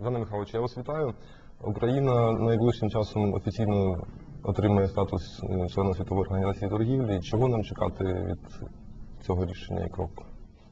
Іване Михайлович, я вас вітаю. Україна найближчим часом офіційно отримає статус е, члена Світової організації торгівлі. Чого нам чекати від цього рішення і кроку?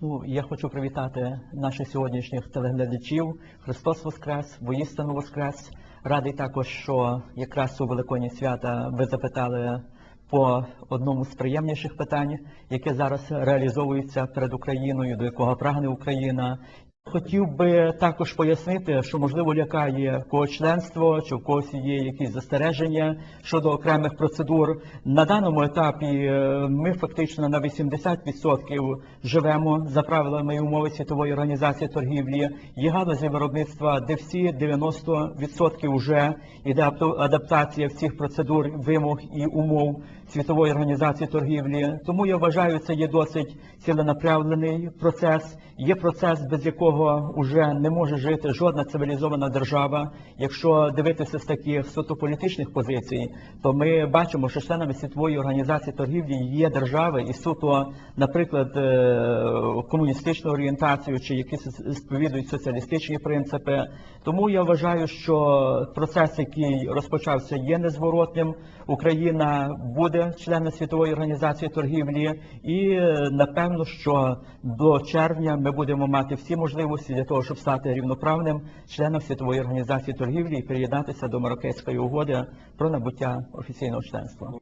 Ну, я хочу привітати наших сьогоднішніх телеглядачів. Христос Воскрес, воістину Воскрес. Радий також, що якраз у Великодні свята ви запитали по одному з приємніших питань, яке зараз реалізовується перед Україною, до якого прагне Україна. Хотів би також пояснити, що можливо лякає кого членство, чи в когось є якісь застереження щодо окремих процедур. На даному етапі е, ми фактично на 80% живемо за правилами і умови світової організації торгівлі. Є галузі виробництва, де всі 90% вже іде адаптація всіх процедур, вимог і умов світової організації торгівлі. Тому я вважаю, це є досить ціленаправлений процес. Є процес, без якого вже не може жити жодна цивілізована держава. Якщо дивитися з таких суто політичних позицій, то ми бачимо, що членами світової організації торгівлі є держави і суто, наприклад, е, комуністичну орієнтацію чи якісь сповідують соціалістичні принципи. Тому я вважаю, що процес, який розпочався, є незворотним. Україна буде членом світової організації торгівлі, і е, напевно, що до червня ми будемо мати всі можливості для того, щоб стати рівноправним членом світової організації торгівлі і приєднатися до Мароккейської угоди про набуття офіційного членства.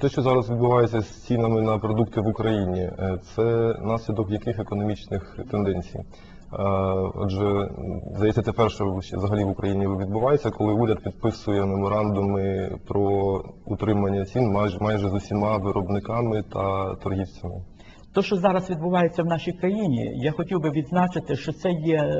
Те, що зараз відбувається з цінами на продукти в Україні, е, це наслідок яких економічних тенденцій? Е, Отже, здається, це перше взагалі в Україні відбувається, коли уряд підписує меморандуми про утримання цін майже майже з усіма виробниками та торгівцями. То, що зараз відбувається в нашій країні, я хотів би відзначити, що це є е,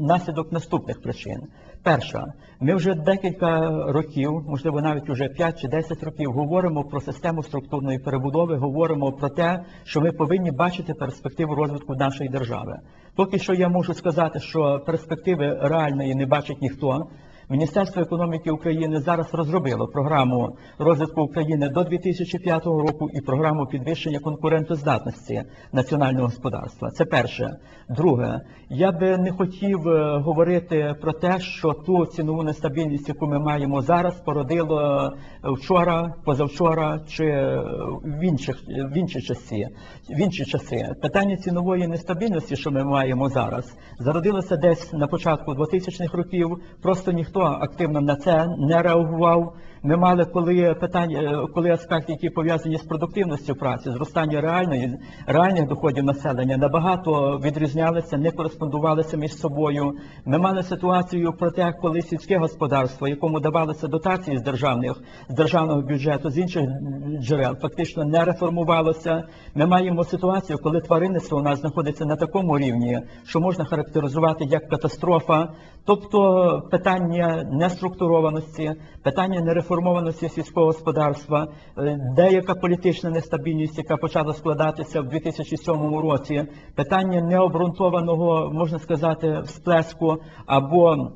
наслідок наступних причин. Перша, ми вже декілька років, можливо, навіть вже 5 чи 10 років, говоримо про систему структурної перебудови, говоримо про те, що ми повинні бачити перспективу розвитку нашої держави. Поки що я можу сказати, що перспективи реальної не бачить ніхто. Міністерство економіки України зараз розробило програму розвитку України до 2005 року і програму підвищення конкурентоздатності національного господарства. Це перше. Друге, я би не хотів е, говорити про те, що ту цінову нестабільність, яку ми маємо зараз, породило е, вчора, позавчора чи е, в інших в інші часи. В інші часи питання цінової нестабільності, що ми маємо зараз, зародилося десь на початку 2000-х років. Просто ніхто активно на це не реагував. Ми мали коли питання, е, коли аспекти, які пов'язані з продуктивністю праці, зростання реальної реальних доходів населення набагато відрізнялися, не кореспондувалися між собою. Ми мали ситуацію про те, коли сільське господарство, якому давалися дотації з державних з державного бюджету, з інших джерел, фактично не реформувалося. Ми маємо ситуацію, коли тваринництво у нас знаходиться на такому рівні, що можна характеризувати як катастрофа, тобто питання неструктурованості, питання нереформованості сільського господарства, е, деяка політична нестабільність, яка почала складатися в 2007 році, питання необґрунтованого, можна сказати, всплеску або е,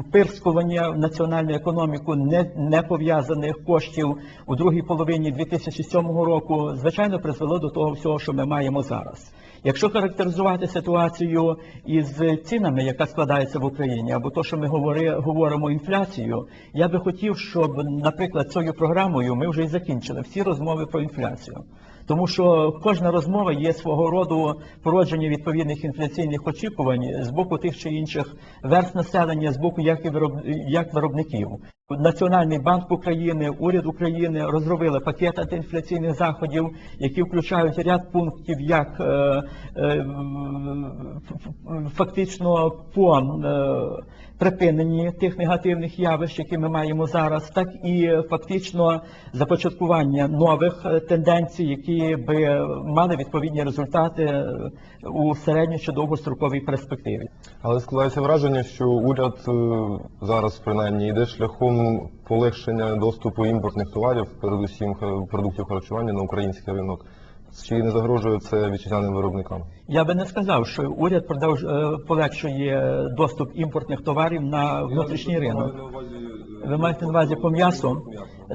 впирскування в національну економіку не, не пов'язаних коштів у другій половині 2007 року, звичайно, призвело до того всього, що ми маємо зараз. Якщо характеризувати ситуацію із цінами, яка складається в Україні, або то, що ми говори, говоримо інфляцію, я би хотів, щоб, наприклад, цією програмою ми вже і закінчили всі розмови про інфляцію. Тому що кожна розмова є свого роду породження відповідних інфляційних очікувань з боку тих чи інших верст населення, з боку як і вироб... як виробників. Національний банк України, уряд України розробили пакет антиінфляційних заходів, які включають ряд пунктів, як е, е, фактично по е, припиненні тих негативних явищ, які ми маємо зараз, так і фактично започаткування нових тенденцій, які би мали відповідні результати у середньо чи довгостроковій перспективі. Але складається враження, що уряд зараз принаймні йде шляхом полегшення доступу імпортних товарів, передусім продуктів харчування на український ринок. Чи не загрожує це вітчизняним виробникам? Я би не сказав, що уряд продовж е, полегшує доступ імпортних товарів на внутрішній ринок. Ви маєте на увазі по м'ясу?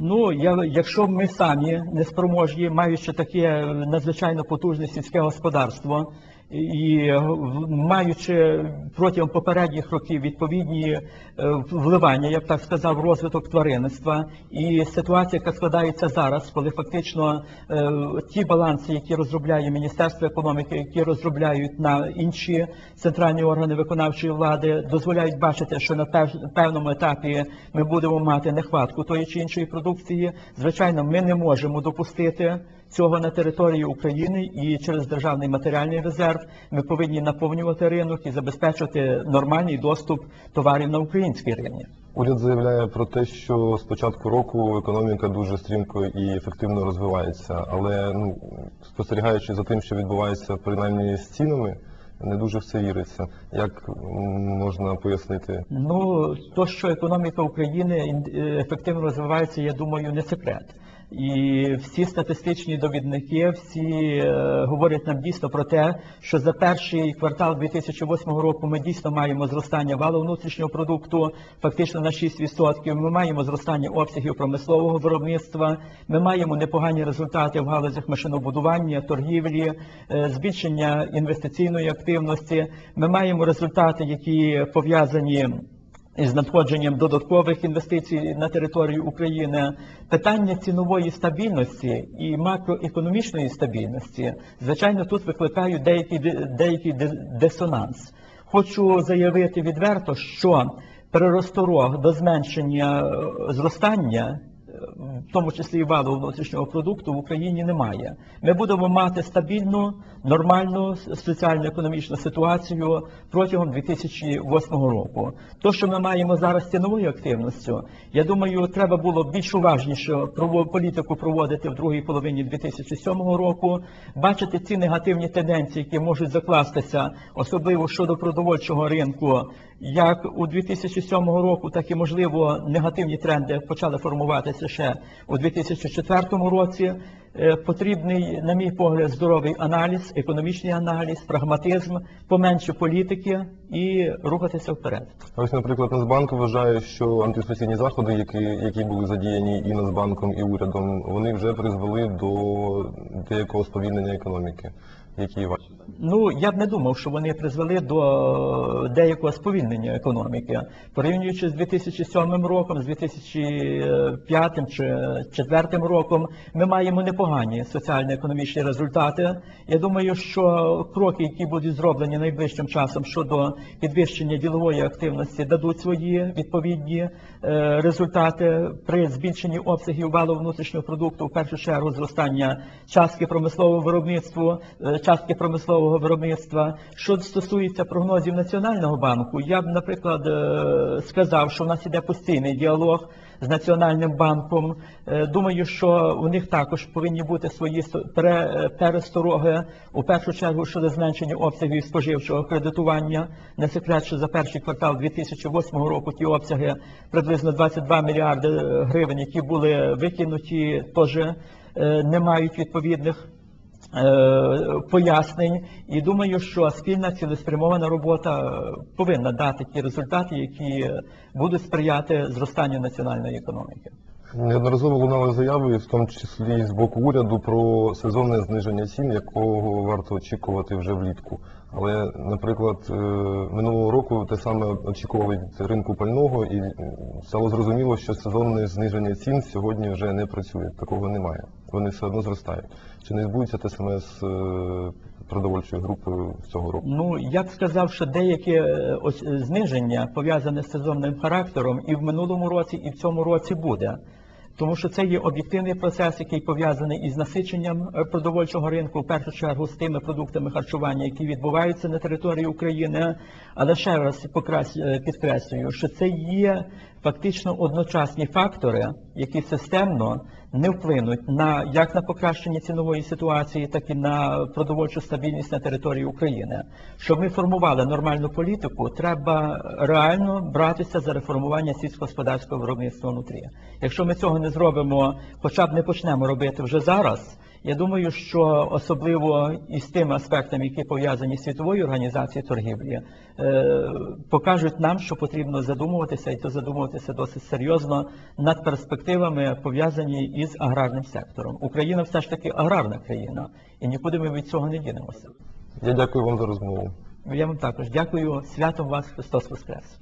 Ну, я, якщо ми самі не спроможні, маючи таке надзвичайно потужне сільське господарство, І маючи протягом попередніх років відповідні е, вливання, я б так сказав, розвиток тваринництва, і ситуація, яка складається зараз, коли фактично е, ті баланси, які розробляє Міністерство економіки, які розробляють на інші центральні органи виконавчої влади, дозволяють бачити, що на пев- певному етапі ми будемо мати нехватку тої чи іншої продукції. Звичайно, ми не можемо допустити цього на території України і через державний матеріальний резерв ми повинні наповнювати ринок і забезпечувати нормальний доступ товарів на український ринок. Уряд заявляє про те, що з початку року економіка дуже стрімко і ефективно розвивається, але ну спостерігаючи за тим, що відбувається принаймні з цінами, не дуже в це віриться. Як можна пояснити? Ну, то, що економіка України е, ефективно розвивається, я думаю, не секрет. І всі статистичні довідники, всі е, говорять нам дійсно про те, що за перший квартал 2008 року ми дійсно маємо зростання валу внутрішнього продукту фактично на 6%. Ми маємо зростання обсягів промислового виробництва. Ми маємо непогані результати в галузях машинобудування, торгівлі, е, збільшення інвестиційної активності. Ми маємо результати, які пов'язані із надходженням додаткових інвестицій на територію України, питання цінової стабільності і макроекономічної стабільності, звичайно, тут викликають деякий, деякий дисонанс. Хочу заявити відверто, що переросторог до зменшення е, зростання в тому числі і валового внутрішнього продукту в Україні немає. Ми будемо мати стабільну, нормальну соціально-економічну ситуацію протягом 2008 року. То, що ми маємо зараз ціновою активністю, я думаю, треба було більш уважніше політику проводити в другій половині 2007 року, бачити ці негативні тенденції, які можуть закластися, особливо щодо продовольчого ринку, як у 2007 року, так і можливо негативні тренди почали формуватися ще у 2004 році. Е, Потрібний, на мій погляд, здоровий аналіз, економічний аналіз, прагматизм, поменше політики і рухатися вперед. Ось, наприклад, Нацбанк вважає, що антиінфляційні заходи, які, які були задіяні і Нацбанком, і урядом, вони вже призвели до деякого сповільнення економіки. Які ваші? Ну, я б не думав, що вони призвели до деякого сповільнення економіки. Порівнюючи з 2007 роком, з 2005 чи 2004 роком, ми маємо непогані соціально-економічні результати. Я думаю, що кроки, які будуть зроблені найближчим часом щодо підвищення ділової активності, дадуть свої відповідні е, результати при збільшенні обсягів валового внутрішнього продукту, в першу чергу зростання частки промислового виробництва, е, частки промислового виробництва. Що стосується прогнозів Національного банку, я б, наприклад, е, сказав, що в нас іде постійний діалог з Національним банком. Е, Думаю, що у них також повинні бути свої сто- перестороги, у першу чергу щодо зменшення обсягів споживчого кредитування. Не секрет, що за перший квартал 2008 року ті обсяги приблизно 22 мільярди гривень, які були викинуті, теж е, не мають відповідних е, пояснень. І думаю, що спільна цілеспрямована робота е, повинна дати ті результати, які е, будуть сприяти зростанню національної економіки. Неодноразово лунали заяви, в тому числі з боку уряду, про сезонне зниження цін, якого варто очікувати вже влітку. Але, наприклад, е, минулого року те саме очікували від ринку пального, і стало зрозуміло, що сезонне зниження цін сьогодні вже не працює. Такого немає. Вони все одно зростають. Чи не відбудеться те саме з е, продовольчою групою цього року? Ну я б сказав, що деякі е, ось зниження пов'язане з сезонним характером і в минулому році, і в цьому році буде. Тому що це є об'єктивний процес, який пов'язаний із насиченням е, продовольчого ринку, в першу чергу з тими продуктами харчування, які відбуваються на території України. Але ще раз е, підкреслюю, що це є фактично одночасні фактори, які системно не вплинуть на як на покращення цінової ситуації, так і на продовольчу стабільність на території України. Щоб ми формували нормальну політику, треба реально братися за реформування сільськогосподарського виробництва внутрі. Якщо ми цього не зробимо, хоча б не почнемо робити вже зараз. Я думаю, що особливо із тими аспектами, які пов'язані з світовою організацією торгівлі, е, покажуть нам, що потрібно задумуватися, і то задумуватися досить серйозно над перспективами, пов'язані із аграрним сектором. Україна все ж таки аграрна країна, і нікуди ми від цього не дінемося. Я дякую вам за розмову. Я вам також дякую. Святом вас Христос Воскрес!